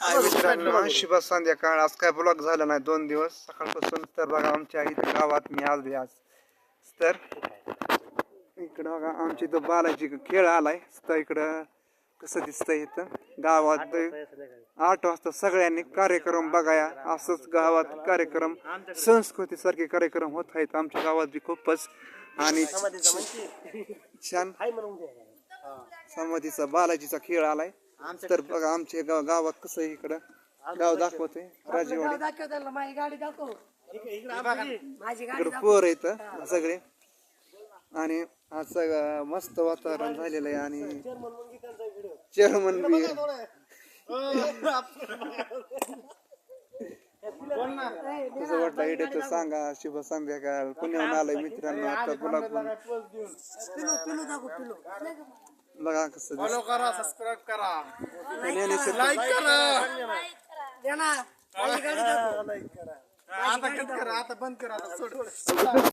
हाय मित्रांनो शुभ संध्याकाळ आज काय ब्लॉग झाला नाही दोन दिवस. सकाळपासून तर बघा आमच्या इथं गावात मी आलोय आज. तर इकडं बघा आमच्या इथं बालाजी खेळ आलाय. तर इकडं कसं दिसतंय इथं? गावात आठ वाजता सगळ्यांनी कार्यक्रम बघाया. असंच गावात कार्यक्रम संस्कृती सारखे कार्यक्रम होत आहेत. आमच्या गावात बी खूपच. आणि छान. समाधीचा बालाजीचा खेळ आलाय. तर बघा आमच्या गाव गावात कसं आहे इकडं? गाव दाखवतोय. राजेवाडी दाखव त्याला माझी गाडी दाखव. माझी गाडी इकडं पोर आहेत सगळे. आणि आज सगळं मस्त वातावरण झालेलं आहे आणि चेअरमन बी कसं वाटलं इकडे तर सांगा शुभ संध्याकाळ. पुण्याहून आलंय मित्रांनो आता गुलाब पिलो पिलो दाखव पिलो. बघा कसं दिसतंय. करा सबस्क्राईब करा। लाईक करा। दे ना आता कट करा। आता बंद करा आता सोड